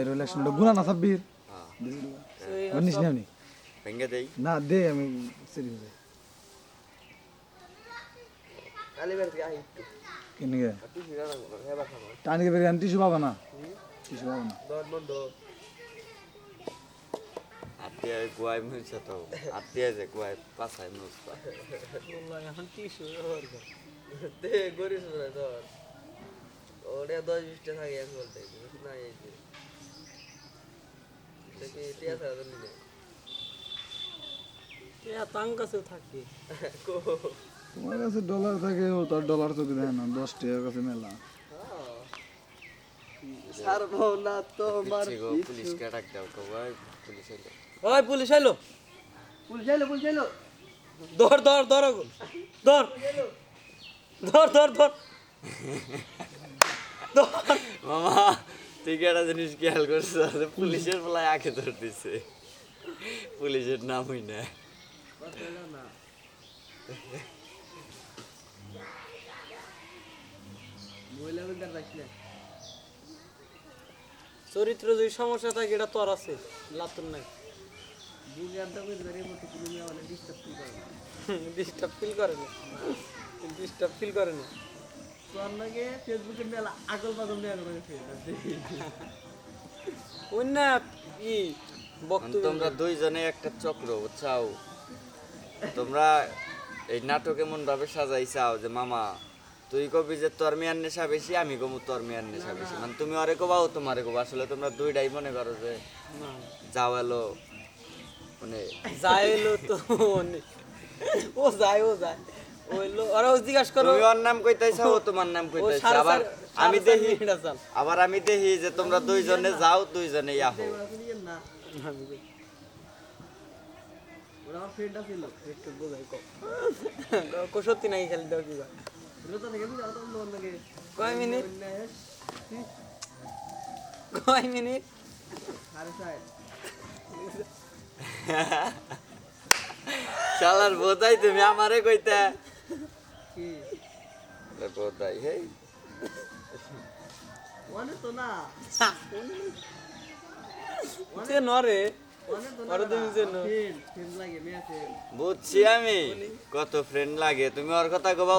ইলেকশনটা গুনা না সাব্বির হ্যাঁ। জানিস না আমি ভেঙে দেই। না দে আমি সিরি হয়ে কেন গে? টানি কে বেরিয়ে টিস্যু পাবা না? টিস্যু পাবা না। আত্মীয় গুয়ায় মুছে তো। আত্মীয় যে গুয়ায় পাছায় মুছবা এখন কর। দে গরিব না ধর ওটা দশ বিশটা থাকে এক বলতে না এই যে এটা কি টিয়া ছাড়া তো নিলে এ তাং কাছেও থাকি কো তোমার কাছে ডলার থাকে ও তার ডলার চোখে দেয় না দশ টাকার কাছে মেলা ছাড়বো না তোমার পুলিশকে ডাক দাও পুলিশ এলো ওই পুলিশ আইলো পুলিশ আইলো পুলিশ ধর ধর ধর ধর ধর ধর মামা তুই কি একটা জিনিস খেয়াল করছিস? যে পুলিশের বেলায় আঁকে ধর দিছে। পুলিশের নামই না। চরিত্র যদি সমস্যা থাকে, এটা তোর আছে। লাতুর নাই। ডিস্টার্ব ফিল করে ডিস্টার্ব ফিল করে না। ডিস্টার্ব ফিল করে না। তোর মেলা আগল পাগল ই বক্তব্য। তোমরা দুইজনে একটা চক্র বুঝছাও? তোমরা এই নাটক এমন ভাবে সাজাইছাও যে মামা তুই কবি যে তোর মেয়ার নেশা বেশি আমি কমু তোর মেয়ার নেশা বেশি। মানে তুমি অরে কবাও তোমারে কবা আসলে তোমরা দুইটাই মনে করো যে যাও এলো মানে যাইলো তো। ও যায় ও যায়। ওরা জিজ্ঞাসা করো। তুমি ওর নাম কইতাইছা ও তোমার নাম ও আবার আমি দেখি আবার আমি দেখি যে তোমরা দুইজনে যাও দুইজনে বোঝাই সত্যি নাই খালি দাও কি কয়। মিনিট? কয় মিনিট? শালার বোধাই তুমি আমারে কইতা। কি? বোধাই তো না। নরে। বুঝছি আমি। কত ফ্রেন্ড লাগে। তুমি ওর কথা